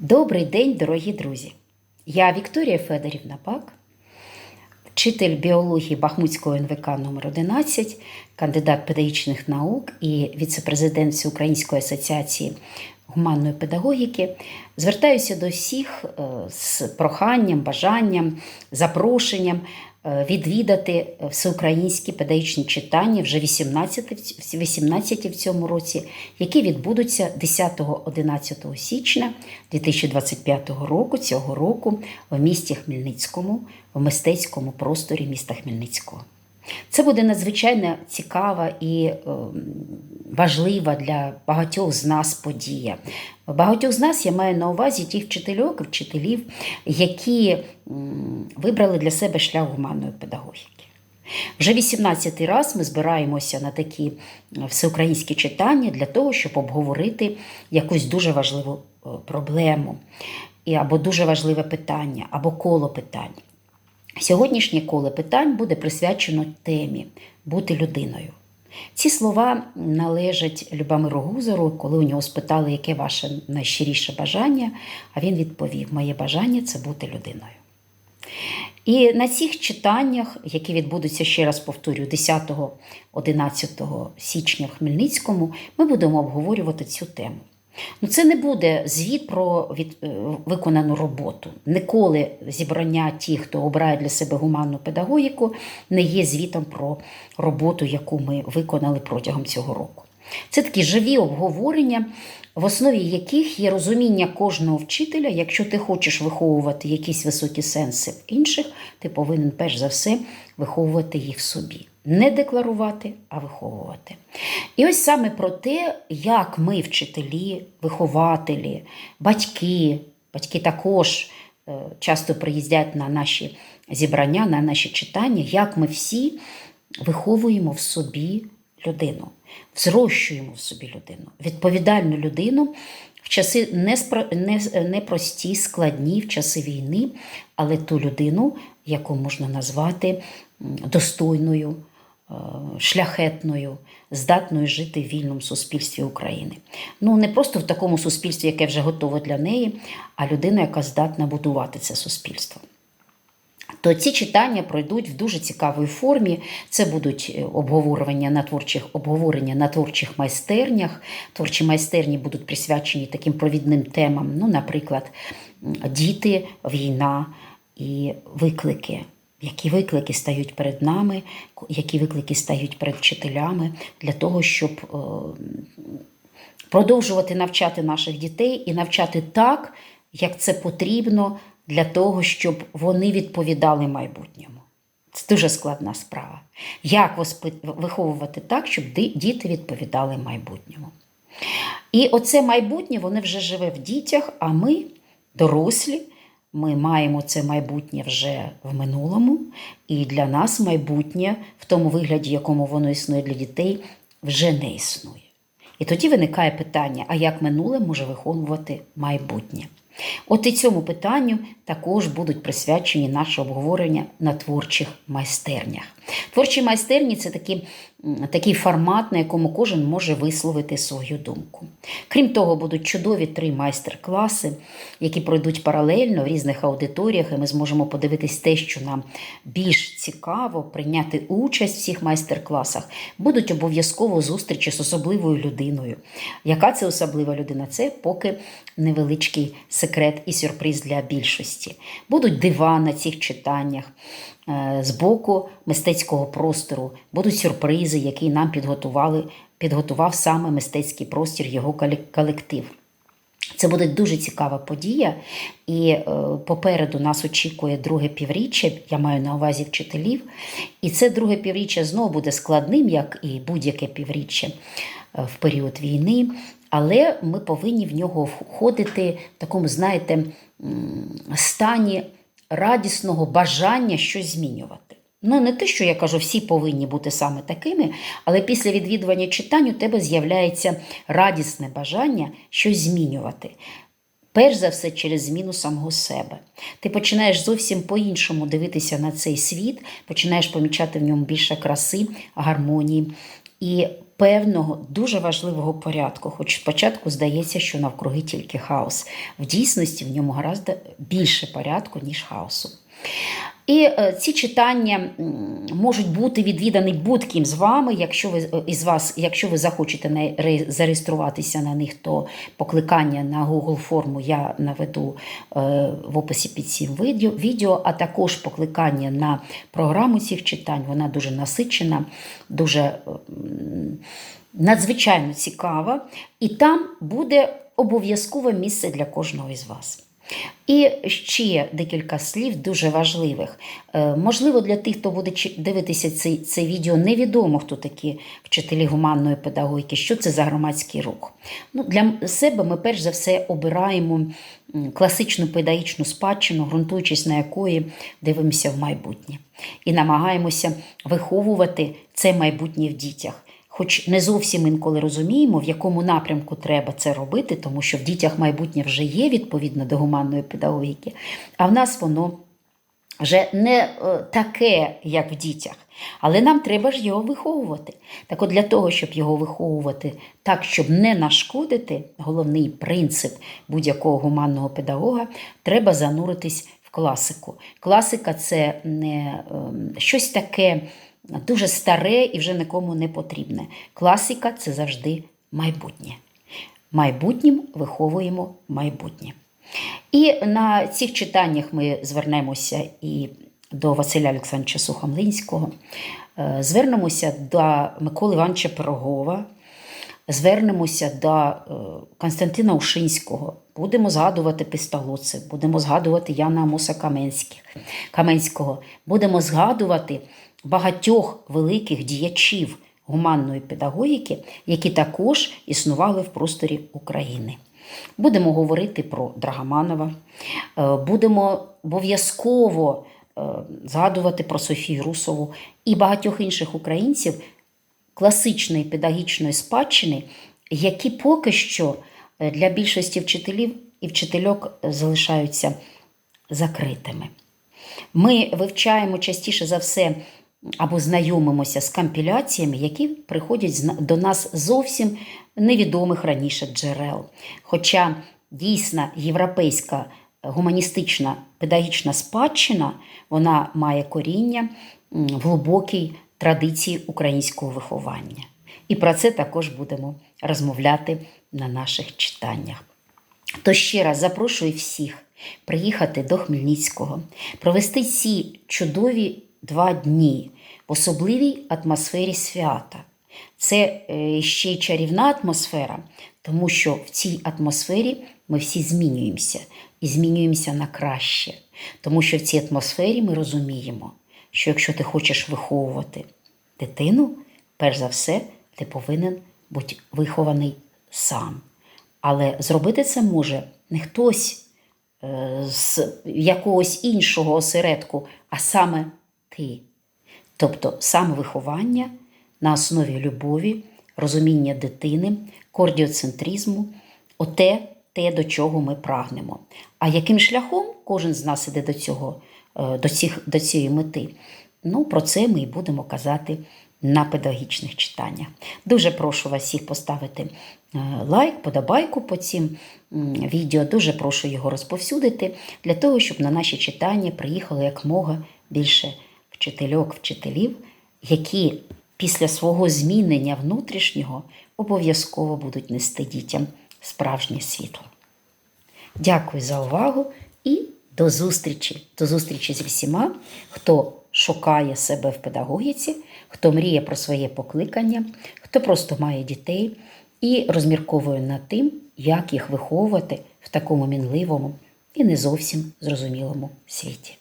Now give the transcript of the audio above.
Добрий день, дорогі друзі! Я Вікторія Федорівна Пак, вчитель біології Бахмутського НВК номер 11 кандидат педагогічних наук і віце-президент Всеукраїнської асоціації гуманної педагогіки. Звертаюся до всіх е, з проханням, бажанням, запрошенням відвідати всеукраїнські педагогічні читання вже 18, в- 18 в цьому році, які відбудуться 10-11 січня 2025 року, цього року, в місті Хмельницькому, в мистецькому просторі міста Хмельницького. Це буде надзвичайно цікава і е, важлива для багатьох з нас подія. Багатьох з нас я маю на увазі тих вчительок, вчителів, які вибрали для себе шлях гуманної педагогіки. Вже 18-й раз ми збираємося на такі всеукраїнські читання для того, щоб обговорити якусь дуже важливу е, проблему, або дуже важливе питання, або коло питань. Сьогоднішнє коло питань буде присвячено темі бути людиною. Ці слова належать Любомиру Гузору, коли у нього спитали, яке ваше найщиріше бажання, а він відповів: Моє бажання це бути людиною. І на цих читаннях, які відбудуться ще раз повторюю, 10-11 січня в Хмельницькому, ми будемо обговорювати цю тему. Ну, це не буде звіт про від, е, виконану роботу. Ніколи зібрання тих, хто обирає для себе гуманну педагогіку, не є звітом про роботу, яку ми виконали протягом цього року. Це такі живі обговорення, в основі яких є розуміння кожного вчителя. Якщо ти хочеш виховувати якісь високі сенси в інших, ти повинен перш за все виховувати їх в собі. Не декларувати, а виховувати. І ось саме про те, як ми, вчителі, вихователі, батьки, батьки також е, часто приїздять на наші зібрання, на наші читання, як ми всі виховуємо в собі людину, взрощуємо в собі людину, відповідальну людину в часи непрості, складні, в часи війни, але ту людину, яку можна назвати достойною, шляхетною, здатною жити в вільному суспільстві України. Ну, не просто в такому суспільстві, яке вже готове для неї, а людина, яка здатна будувати це суспільство то ці читання пройдуть в дуже цікавій формі. Це будуть е, обговорення на творчих обговорення на творчих майстернях. Творчі майстерні будуть присвячені таким провідним темам. Ну, наприклад, діти, війна і виклики. Які виклики стають перед нами, які виклики стають перед вчителями для того, щоб е, продовжувати навчати наших дітей і навчати так, як це потрібно для того, щоб вони відповідали майбутньому. Це дуже складна справа. Як виховувати так, щоб діти відповідали майбутньому? І оце майбутнє воно вже живе в дітях, а ми, дорослі, ми маємо це майбутнє вже в минулому, і для нас майбутнє в тому вигляді, якому воно існує для дітей, вже не існує. І тоді виникає питання: а як минуле може виховувати майбутнє? От і цьому питанню також будуть присвячені наші обговорення на творчих майстернях. Творчі майстерні це такі, такий формат, на якому кожен може висловити свою думку. Крім того, будуть чудові три майстер-класи, які пройдуть паралельно в різних аудиторіях, і ми зможемо подивитись те, що нам більш цікаво, прийняти участь в цих майстер-класах. Будуть обов'язково зустрічі з особливою людиною. Яка це особлива людина? Це поки невеличкий секрет і сюрприз для більшості. Будуть дива на цих читаннях. Е, З боку мистецького простору будуть сюрпризи, які нам підготували, підготував саме мистецький простір, його колектив. Це буде дуже цікава подія, і е, попереду нас очікує друге півріччя. Я маю на увазі вчителів. І це друге півріччя знову буде складним, як і будь-яке півріччя в період війни. Але ми повинні в нього входити в такому, знаєте, стані радісного бажання щось змінювати. Ну, не те, що я кажу, всі повинні бути саме такими, але після відвідування читань у тебе з'являється радісне бажання щось змінювати. Перш за все, через зміну самого себе. Ти починаєш зовсім по-іншому дивитися на цей світ, починаєш помічати в ньому більше краси, гармонії. І певного дуже важливого порядку. Хоч спочатку здається, що навкруги тільки хаос. В дійсності в ньому гораздо більше порядку, ніж хаосу. І е, ці читання можуть бути відвідані будь-ким з вами. Якщо ви е, із вас, якщо ви захочете зареєструватися на них, то покликання на Google форму я наведу е, в описі під цим відео, а також покликання на програму цих читань. Вона дуже насичена, дуже надзвичайно цікава, і там буде обов'язкове місце для кожного із вас. І ще декілька слів дуже важливих. Е, Можливо, для тих, хто буде дивитися це, це відео, невідомо, хто такі вчителі гуманної педагогіки, що це за громадський рух. Ну, для себе ми перш за все обираємо класичну педагогічну спадщину, ґрунтуючись на якої дивимося в майбутнє. І намагаємося виховувати це майбутнє в дітях. Хоч не зовсім інколи розуміємо, в якому напрямку треба це робити, тому що в дітях майбутнє вже є відповідно до гуманної педагогіки, а в нас воно вже не е, таке, як в дітях. Але нам треба ж його виховувати. Так от для того, щоб його виховувати так, щоб не нашкодити, головний принцип будь-якого гуманного педагога, треба зануритись в класику. Класика це не ем, щось таке дуже старе і вже нікому не потрібне. Класика це завжди майбутнє. Майбутнім виховуємо майбутнє. І на цих читаннях ми звернемося і до Василя Олександровича Сухомлинського, е, звернемося до Миколи Івановича Пирогова, звернемося до е, Константина Ушинського, будемо згадувати Пістолоци, будемо згадувати Яна Амоса Каменського, будемо згадувати багатьох великих діячів гуманної педагогіки, які також існували в просторі України. Будемо говорити про Драгоманова, е, будемо обов'язково е, згадувати про Софію Русову і багатьох інших українців класичної педагогічної спадщини, які поки що е, для більшості вчителів і вчительок залишаються закритими. Ми вивчаємо частіше за все або знайомимося з компіляціями, які приходять до нас зовсім невідомих раніше джерел. Хоча дійсна європейська гуманістична педагогічна спадщина вона має коріння в глибокій традиції українського виховання. І про це також будемо розмовляти на наших читаннях. То ще раз запрошую всіх приїхати до Хмельницького, провести ці чудові два дні в особливій атмосфері свята. Це е, ще й чарівна атмосфера, тому що в цій атмосфері ми всі змінюємося і змінюємося на краще. Тому що в цій атмосфері ми розуміємо, що якщо ти хочеш виховувати дитину, перш за все, ти повинен бути вихований сам. Але зробити це може не хтось е, з якогось іншого осередку, а саме ти. Тобто самовиховання на основі любові, розуміння дитини, кордіоцентризму, оте, те, до чого ми прагнемо. А яким шляхом кожен з нас іде до цього, е, до, цих, до цієї мети? Ну, про це ми і будемо казати на педагогічних читаннях. Дуже прошу вас всіх поставити е, лайк, подобайку по цим відео. Дуже прошу його розповсюдити для того, щоб на наші читання приїхало якмога більше вчительок, вчителів, які після свого змінення внутрішнього обов'язково будуть нести дітям справжнє світло. Дякую за увагу і до зустрічі. До зустрічі з всіма, хто шукає себе в педагогіці, хто мріє про своє покликання, хто просто має дітей і розмірковує над тим, як їх виховувати в такому мінливому і не зовсім зрозумілому світі.